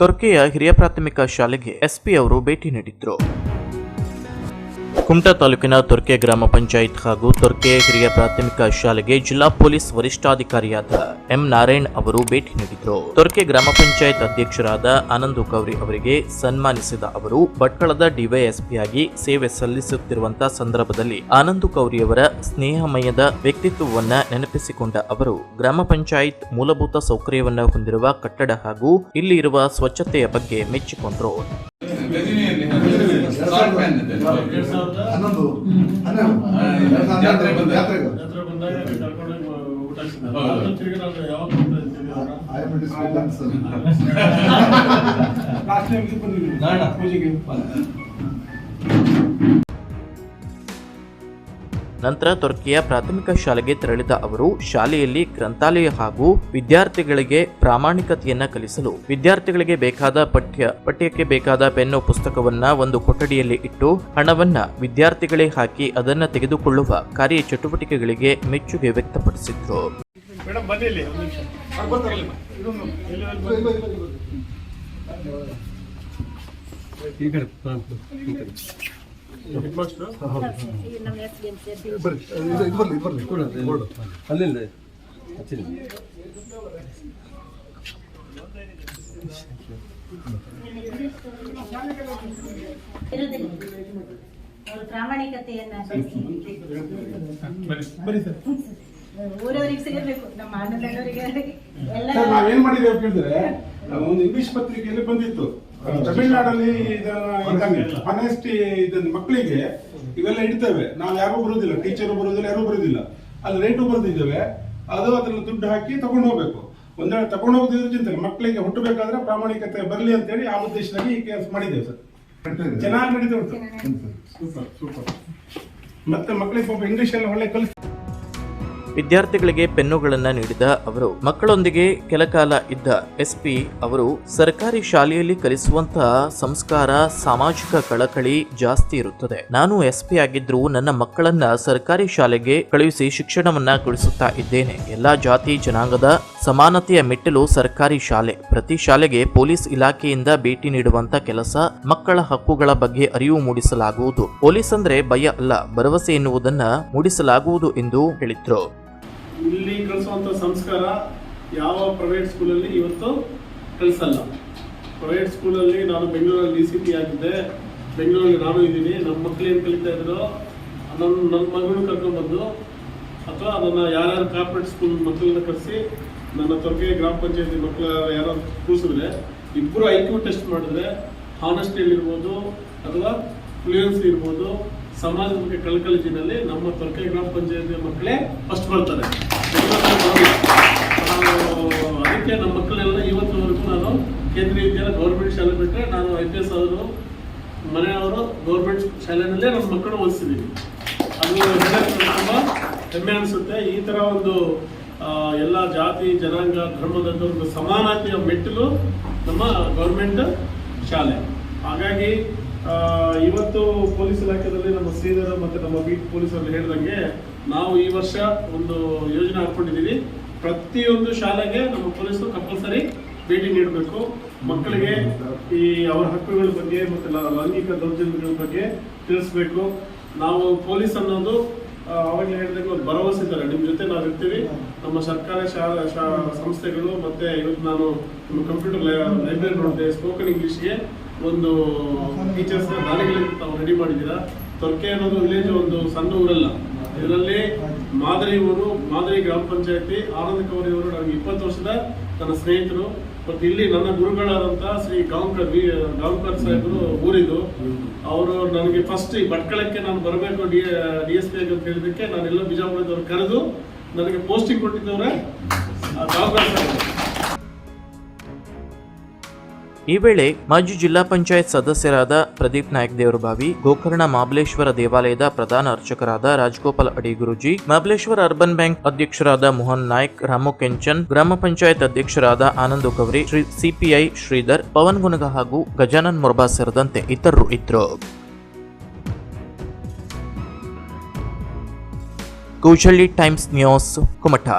ತೊರ್ಕೆಯ ಹಿರಿಯ ಪ್ರಾಥಮಿಕ ಶಾಲೆಗೆ ಎಸ್ಪಿ ಅವರು ಭೇಟಿ ನೀಡಿದ್ರು. ಕುಮಟಾ ತಾಲೂಕಿನ ತುರ್ಕೆ ಗ್ರಾಮ ಪಂಚಾಯತ್ ಹಾಗೂ ತುರ್ಕೆ ಹಿರಿಯ ಪ್ರಾಥಮಿಕ ಶಾಲೆಗೆ ಜಿಲ್ಲಾ ಪೊಲೀಸ್ ವರಿಷ್ಠಾಧಿಕಾರಿಯಾದ ಎಂ ನಾರಾಯಣ್ ಅವರು ಭೇಟಿ ನೀಡಿದ್ರು. ತುರ್ಕೆ ಗ್ರಾಮ ಪಂಚಾಯತ್ ಅಧ್ಯಕ್ಷರಾದ ಆನಂದು ಗೌರಿ ಅವರಿಗೆ ಸನ್ಮಾನಿಸಿದ ಅವರು, ಭಟ್ಕಳದ ಡಿವೈಎಸ್ಪಿಯಾಗಿ ಸೇವೆ ಸಲ್ಲಿಸುತ್ತಿರುವಂತಹ ಸಂದರ್ಭದಲ್ಲಿ ಆನಂದ್ ಗೌರಿಯವರ ಸ್ನೇಹಮಯದ ವ್ಯಕ್ತಿತ್ವವನ್ನ ನೆನಪಿಸಿಕೊಂಡ ಅವರು, ಗ್ರಾಮ ಪಂಚಾಯತ್ ಮೂಲಭೂತ ಸೌಕರ್ಯವನ್ನು ಹೊಂದಿರುವ ಕಟ್ಟಡ ಹಾಗೂ ಇಲ್ಲಿ ಇರುವ ಸ್ವಚ್ಛತೆಯ ಬಗ್ಗೆ ಮೆಚ್ಚಿಕೊಂಡರು. ಹನ್ನೊಂದು. ಹನ್ನೆರಡು. ಜಾತ್ರೆ ಬಂದಾಗ. ನಂತರ ತೊರ್ಕಿಯ ಪ್ರಾಥಮಿಕ ಶಾಲೆಗೆ ತೆರಳಿದ ಅವರು ಶಾಲೆಯಲ್ಲಿ ಗ್ರಂಥಾಲಯ ಹಾಗೂ ವಿದ್ಯಾರ್ಥಿಗಳಿಗೆ ಪ್ರಾಮಾಣಿಕತೆಯನ್ನ ಕಲಿಸಲು ವಿದ್ಯಾರ್ಥಿಗಳಿಗೆ ಬೇಕಾದ ಪಠ್ಯ ಪಠ್ಯಕ್ಕೆ ಬೇಕಾದ ಪೆನ್ನು ಪುಸ್ತಕವನ್ನ ಒಂದು ಕೊಠಡಿಯಲ್ಲಿ ಇಟ್ಟು ಹಣವನ್ನ ವಿದ್ಯಾರ್ಥಿಗಳೇ ಹಾಕಿ ಅದನ್ನ ತೆಗೆದುಕೊಳ್ಳುವ ಕಾರ್ಯ ಚಟುವಟಿಕೆಗಳಿಗೆ ಮೆಚ್ಚುಗೆ ವ್ಯಕ್ತಪಡಿಸಿದ್ರು. ಬನ್ನಿ ಅಲ್ಲಿಂದ ಪ್ರಾಮಾಣಿಕತೆಯನ್ನ ಊರವರಿಗೆ ಸಿಗಬೇಕು ನಮ್ಮ ಅಣ್ಣದವರಿಗೆ ಎಲ್ಲ ನಾವೇನ್ ಮಾಡಿದ್ದೇವೆ ಅಂತ ಹೇಳಿದ್ರೆ ಒಂದು ಇಂಗ್ಲಿಷ್ ಪತ್ರಿಕೆಯಲ್ಲಿ ಬಂದಿತ್ತು. ತಮಿಳ್ನಾಡಲ್ಲಿ ಅನೆಸ್ಟಿ ಇದನ್ನ ಮಕ್ಕಳಿಗೆ ಇವೆಲ್ಲ ಇಡ್ತೇವೆ ನಾವು ಯಾರು ಬರೋದಿಲ್ಲ. ಟೀಚರು ಬರೋದಿಲ್ಲ ಯಾರು ಬರೋದಿಲ್ಲ. ಅಲ್ಲಿ ರೇಟು ಬರೆದಿದ್ದೇವೆ. ಅದು ಅದ್ರಲ್ಲಿ ದುಡ್ಡು ಹಾಕಿ ತಗೊಂಡು ಹೋಗ್ಬೇಕು. ಒಂದ್ ತಗೊಂಡು ಹೋಗೋದ್ರ ಚಿಂತೆ ಮಕ್ಕಳಿಗೆ ಹುಟ್ಟಬೇಕಾದ್ರೆ ಪ್ರಾಮಾಣಿಕತೆ ಬರಲಿ ಅಂತೇಳಿ ಆ ಉದ್ದೇಶದಲ್ಲಿ ಈ ಕೆಲಸ ಮಾಡಿದ್ದೇವೆ ಸರ್. ಚೆನ್ನಾಗಿ ನಡೀತಾ ಉಂಟು. Super super. ಮತ್ತೆ ಮಕ್ಕಳಿಗೆ ಪಾಪ ಇಂಗ್ಲಿಷ್ ಎಲ್ಲ ಒಳ್ಳೆ ಕಲಿಸ್ ವಿದ್ಯಾರ್ಥಿಗಳಿಗೆ ಪೆನ್ನುಗಳನ್ನು ನೀಡಿದ ಅವರು, ಮಕ್ಕಳೊಂದಿಗೆ ಕೆಲಕಾಲ ಇದ್ದ ಎಸ್ಪಿ ಅವರು ಸರ್ಕಾರಿ ಶಾಲೆಯಲ್ಲಿ ಕಲಿಸುವಂತಹ ಸಂಸ್ಕಾರ, ಸಾಮಾಜಿಕ ಕಳಕಳಿ ಜಾಸ್ತಿ ಇರುತ್ತದೆ. ನಾನು ಎಸ್ಪಿ ಆಗಿದ್ರು ನನ್ನ ಮಕ್ಕಳನ್ನ ಸರ್ಕಾರಿ ಶಾಲೆಗೆ ಕಳುಹಿಸಿ ಶಿಕ್ಷಣವನ್ನ ಕೊಡಿಸುತ್ತಾ ಇದ್ದೇನೆ. ಎಲ್ಲಾ ಜಾತಿ ಜನಾಂಗದ ಸಮಾನತೆಯ ಮೆಟ್ಟಿಲು ಸರ್ಕಾರಿ ಶಾಲೆ. ಪ್ರತಿ ಶಾಲೆಗೆ ಪೊಲೀಸ್ ಇಲಾಖೆಯಿಂದ ಭೇಟಿ ನೀಡುವಂತ ಕೆಲಸ ಮಕ್ಕಳ ಹಕ್ಕುಗಳ ಬಗ್ಗೆ ಅರಿವು ಮೂಡಿಸಲಾಗುವುದು. ಪೊಲೀಸ್ ಅಂದ್ರೆ ಭಯ ಅಲ್ಲ, ಭರವಸೆ ಎನ್ನುವುದನ್ನ ಮೂಡಿಸಲಾಗುವುದು ಎಂದು ಹೇಳಿದ್ರು. ಇಲ್ಲಿ ಕಲಿಸುವಂತ ಸಂಸ್ಕಾರ ಯಾವ ಪ್ರೈವೇಟ್ ಸ್ಕೂಲಲ್ಲಿ ಇವತ್ತು ಕಲಿಸಲ್ಲ. ಪ್ರೈವೇಟ್ ಸ್ಕೂಲಲ್ಲಿ ನಾನು ಬೆಂಗಳೂರಲ್ಲಿ ಡಿ ಸಿ ಪಿ ಆಗಿದ್ದೆ. ಬೆಂಗಳೂರಲ್ಲಿ ನಾನು ಇದ್ದೀನಿ. ನಮ್ಮ ಮಕ್ಕಳು ಏನು ಕಲಿತಾ ಇದ್ರು? ನನ್ನ ನನ್ನ ಮಗಳು ಕರ್ಕೊಂಡ್ಬಂದು ಅಥವಾ ನನ್ನ ಯಾರ್ಯಾರು ಕಾರ್ಪೊರೇಟ್ ಸ್ಕೂಲ್ ಮಕ್ಕಳನ್ನ ಕರೆಸಿ ನನ್ನ ತೊರಕೆ ಗ್ರಾಮ ಪಂಚಾಯತಿ ಮಕ್ಕಳ ಯಾರು ಕೂಸಿದ್ರೆ ಇಬ್ಬರು ಐ ಕ್ಯೂ ಟೆಸ್ಟ್ ಮಾಡಿದ್ರೆ ಹಾನೆಸ್ಟಿಯಲ್ಲಿರ್ಬೋದು ಅಥವಾ ಫ್ಲೂಯೆನ್ಸಿ ಇರ್ಬೋದು. ಸಮಾಜದ ಬಗ್ಗೆ ನಮ್ಮ ತೊರಕೆ ಗ್ರಾಮ ಪಂಚಾಯತಿ ಮಕ್ಕಳೇ ಫಸ್ಟ್ ಬರ್ತಾರೆ. ನಾನು ಅವರು ಮನೆಯವರು ಗೌರ್ಮೆಂಟ್ ಶಾಲೆನಲ್ಲೇ ನಮ್ಮ ಮಕ್ಕಳು ಓದಿಸ್ತಿದ್ದೀವಿ ಅದು ತುಂಬ ಹೆಮ್ಮೆ ಅನಿಸುತ್ತೆ. ಈ ಥರ ಒಂದು ಎಲ್ಲ ಜಾತಿ, ಜನಾಂಗ ಧರ್ಮದಂಥ ಒಂದು ಸಮಾನತೆಯ ಮೆಟ್ಟಿಲು ನಮ್ಮ ಗೌರ್ಮೆಂಟ್ ಶಾಲೆ. ಹಾಗಾಗಿ ಇವತ್ತು ಪೊಲೀಸ್ ಇಲಾಖೆಯಲ್ಲಿ ನಮ್ಮ ಸೀನಿಯರ್ ಮತ್ತು ನಮ್ಮ ಬೀಟ್ ಪೊಲೀಸರು ಹೇಳಿದಂಗೆ ನಾವು ಈ ವರ್ಷ ಒಂದು ಯೋಜನೆ ಹಾಕ್ಕೊಂಡಿದ್ದೀವಿ. ಪ್ರತಿಯೊಂದು ಶಾಲೆಗೆ ನಮ್ಮ ಪೊಲೀಸರು ಕಂಪಲ್ಸರಿ ಭೇಟಿ ನೀಡಬೇಕು. ಮಕ್ಕಳಿಗೆ ಈ ಅವರ ಹಕ್ಕುಗಳ ಬಗ್ಗೆ ಮತ್ತು ಲೈಂಗಿಕ ದೌರ್ಜನ್ಯಗಳ ಬಗ್ಗೆ ತಿಳಿಸ್ಬೇಕು. ನಾವು ಪೊಲೀಸ್ ಅನ್ನೋದು ಅವಾಗ ಹೇಳಿದಾಗ ಒಂದು ಭರವಸೆ ಇದ್ದಾರೆ. ನಿಮ್ಮ ಜೊತೆ ನಾವು ಇರ್ತೀವಿ ನಮ್ಮ ಸರ್ಕಾರಿ ಸಂಸ್ಥೆಗಳು ಮತ್ತೆ ಇವತ್ತು ನಾನು ನಿಮ್ಮ ಕಂಪ್ಯೂಟರ್ ಲೈಬ್ರರಿ ನೋಡಿದೆ. ಸ್ಪೋಕನ್ ಇಂಗ್ಲಿಷ್ಗೆ ಒಂದು ಟೀಚರ್ಸ್ ದಾರಿಗಳಿಂದ ತಾವು ರೆಡಿ ಮಾಡಿದ್ದೀರಾ? ತೊರ್ಕೆ ಅನ್ನೋದು ವಿಲೇಜ್ ಒಂದು ಸಣ್ಣ ಊರಲ್ಲ. ಇದರಲ್ಲಿ ಮಾದರಿ ಊರು, ಮಾದರಿ ಗ್ರಾಮ ಪಂಚಾಯತಿ ಆನಂದ ಕೌರಿ ಅವರು ನನಗೆ ಇಪ್ಪತ್ತು ವರ್ಷದ ತನ್ನ ಸ್ನೇಹಿತರು. ಮತ್ತು ಇಲ್ಲಿ ನನ್ನ ಗುರುಗಳಾದಂಥ ಶ್ರೀ ಗಾಂವ್ಕರ್ ವಿ ಗಾಂವ್ಕರ್ ಸಾಹೇಬರು ಊರಿದು. ಅವರು ನನಗೆ ಫಸ್ಟ್ ಈ ಭಟ್ಕಳಕ್ಕೆ ನಾನು ಬರಬೇಕು ಡಿ ಡಿ ಎಸ್ ಪಿ ಅಂತ ಹೇಳಿದಕ್ಕೆ ನಾನೆಲ್ಲ ಬಿಜಾಪುರದವ್ರು ಕರೆದು ನನಗೆ ಪೋಸ್ಟಿಂಗ್ ಕೊಟ್ಟಿದ್ದವ್ರೆ ಗಾಂವ್ಕರ್ ಸಾಹೇಬರು. ಈ ವೇಳೆ ಮಾಜಿ ಜಿಲ್ಲಾ ಪಂಚಾಯತ್ ಸದಸ್ಯರಾದ ಪ್ರದೀಪ್ ನಾಯಕ್ ದೇವರಬಾವಿ ಗೋಕರ್ಣ ಮಾಬಲೇಶ್ವರ ದೇವಾಲಯದ ಪ್ರಧಾನ ಅರ್ಚಕರಾದ ರಾಜಗೋಪಾಲ್ ಅಡಿ ಗುರುಜಿ, ಮಾಬಲೇಶ್ವರ ಅರ್ಬನ್ ಬ್ಯಾಂಕ್ ಅಧ್ಯಕ್ಷರಾದ ಮೋಹನ್ ನಾಯ್ಕ್, ರಾಮು ಕೆಂಚನ್, ಗ್ರಾಮ ಪಂಚಾಯತ್ ಅಧ್ಯಕ್ಷರಾದ ಆನಂದ್ ಗೌರಿ, ಶ್ರೀ ಸಿಪಿಐ ಶ್ರೀಧರ್, ಪವನ್ ಗುನಗ ಹಾಗೂ ಗಜಾನನ್ ಮೊರ್ಬಾ ಸೇರಿದಂತೆ ಇತರರು ಇದ್ರು ಕೌಶಲ್ಯ ಟೈಮ್ಸ್ ನ್ಯೂಸ್, ಕುಮಟಾ.